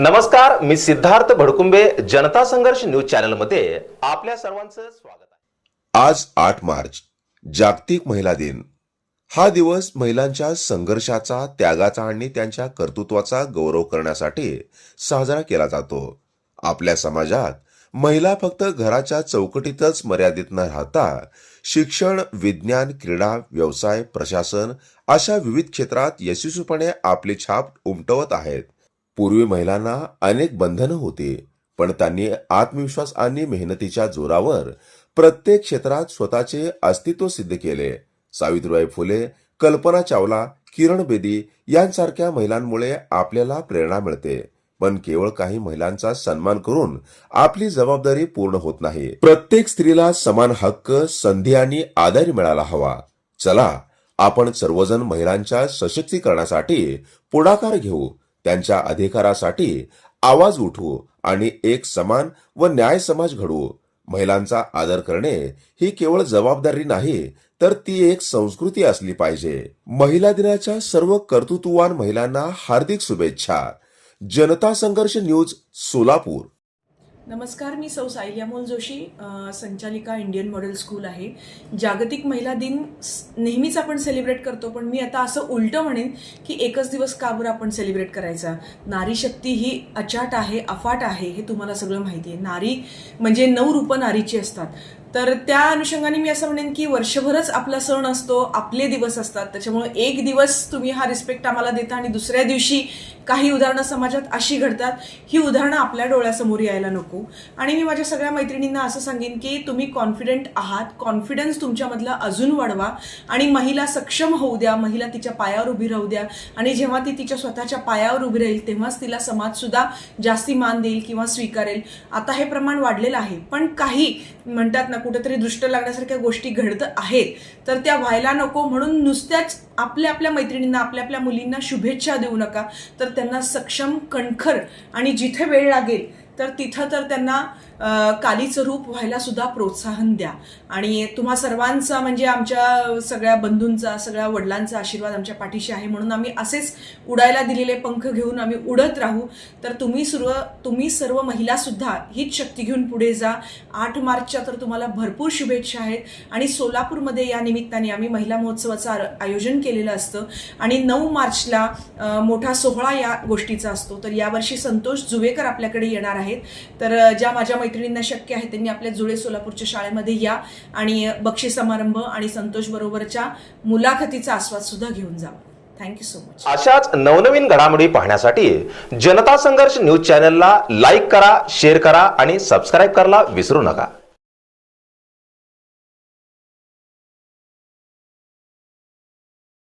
नमस्कार मी सिद्धार्थ भडकुंबे जनता संघर्ष न्यूज चॅनलमध्ये आपल्या सर्वांचं स्वागत आहे. आज आठ मार्च जागतिक महिला दिन. हा दिवस महिलांच्या संघर्षाचा त्यागाचा आणि त्यांच्या कर्तृत्वाचा गौरव करण्यासाठी साजरा केला जातो. आपल्या समाजात महिला फक्त घराच्या चौकटीतच मर्यादित न राहता शिक्षण विज्ञान क्रीडा व्यवसाय प्रशासन अशा विविध क्षेत्रात यशस्वीपणे आपली छाप उमटवत आहेत. पूर्वी महिलांना अनेक बंधनं होती पण त्यांनी आत्मविश्वास आणि मेहनतीच्या जोरावर प्रत्येक क्षेत्रात स्वतःचे अस्तित्व सिद्ध केले. सावित्रीबाई फुले कल्पना चावला किरण बेदी यांसारख्या महिलांमुळे आपल्याला प्रेरणा मिळते. पण केवळ काही महिलांचा सन्मान करून आपली जबाबदारी पूर्ण होत नाही. प्रत्येक स्त्रीला समान हक्क संधी आणि आधार मिळाला हवा. चला आपण सर्वजण महिलांच्या सशक्तीकरणासाठी पुढाकार घेऊ. त्यांच्या अधिकारासाठी आवाज उठवू आणि एक समान व न्याय समाज घडवू. महिलांचा आदर करणे ही केवळ जबाबदारी नाही तर ती एक संस्कृती असली पाहिजे. महिला दिनाच्या सर्व कर्तृत्ववान महिलांना हार्दिक शुभेच्छा. जनता संघर्ष न्यूज सोलापूर. नमस्कार मी सौ सायली जोशी संचालिका इंडियन मॉडेल स्कूल आहे. जागतिक महिला दिन नेहमीच आपण सेलिब्रेट करतो पण मी आता असं उलटं म्हणेन की एकच दिवस का बरं आपण सेलिब्रेट करायचा? नारी शक्ती ही अचाट आहे अफाट आहे हे तुम्हाला सगळं माहिती आहे. नारी म्हणजे नऊ रूपं नारीची असतात. तर त्या अनुषंगाने मी असं म्हणेन की वर्षभरच आपला सण असतो आपले दिवस असतात. त्याच्यामुळे एक दिवस तुम्ही हा रिस्पेक्ट आम्हाला देता आणि दुसऱ्या दिवशी काही उदाहरणं समाजात अशी घडतात ही उदाहरणं आपल्या डोळ्यासमोर यायला नको. आणि मी माझ्या सगळ्या मैत्रिणींना असं सांगेन की तुम्ही कॉन्फिडंट आहात कॉन्फिडन्स तुमच्यामधला अजून वाढवा आणि महिला सक्षम होऊ द्या महिला तिच्या पायावर उभी राहू द्या. आणि जेव्हा ती तिच्या स्वतःच्या पायावर उभी राहील तेव्हाच तिला समाजसुद्धा जास्ती मान देईल किंवा स्वीकारेल. आता हे प्रमाण वाढलेलं आहे पण काही म्हणतात ना कुठेतरी दृष्ट लागण्यासारख्या गोष्टी घडत आहेत. तर त्या व्हायला नको म्हणून नुसत्याच आपल्या आपल्या मैत्रिणींना आपल्या आपल्या मुलींना शुभेच्छा देऊ नका. तर त्यांना सक्षम कणखर आणि जिथे वेळ लागेल तर तिथं तर त्यांना कालीचं रूप व्हायला सुद्धा प्रोत्साहन द्या. आणि तुम्हा सर्वांचा म्हणजे आमच्या सगळ्या बंधूंचा सगळ्या वडिलांचा आशीर्वाद आमच्या पाठीशी आहे म्हणून आम्ही असेच उडायला दिलेले पंख घेऊन आम्ही उडत राहू. तर तुम्ही सर्व तुम्ही सर्व महिलासुद्धा हीच शक्ती घेऊन पुढे जा. आठ मार्चच्या तर तुम्हाला भरपूर शुभेच्छा आहेत. आणि सोलापूरमध्ये या निमित्ताने आम्ही महिला महोत्सवाचं आयोजन केलेलं असतं. आणि नऊ मार्चला मोठा सोहळा या गोष्टीचा असतो. तर यावर्षी संतोष जुवेकर आपल्याकडे येणार आहेत. तर ज्या माझ्या मैत्रिणींना शक्य आहे त्यांनी आपल्या जुळे सोलापूरच्या शाळेमध्ये या आणि बक्षीस समारंभ आणि संतोष बरोबरच्या मुलाखतीचा आस्वाद सुद्धा घेऊन जा. थँक्यू सो मच अशाच नवनवीन घडामोडी पाहण्यासाठी जनता संघर्ष न्यूज चॅनलला लाईक करा शेअर करा आणि सबस्क्राईब करायला विसरू नका.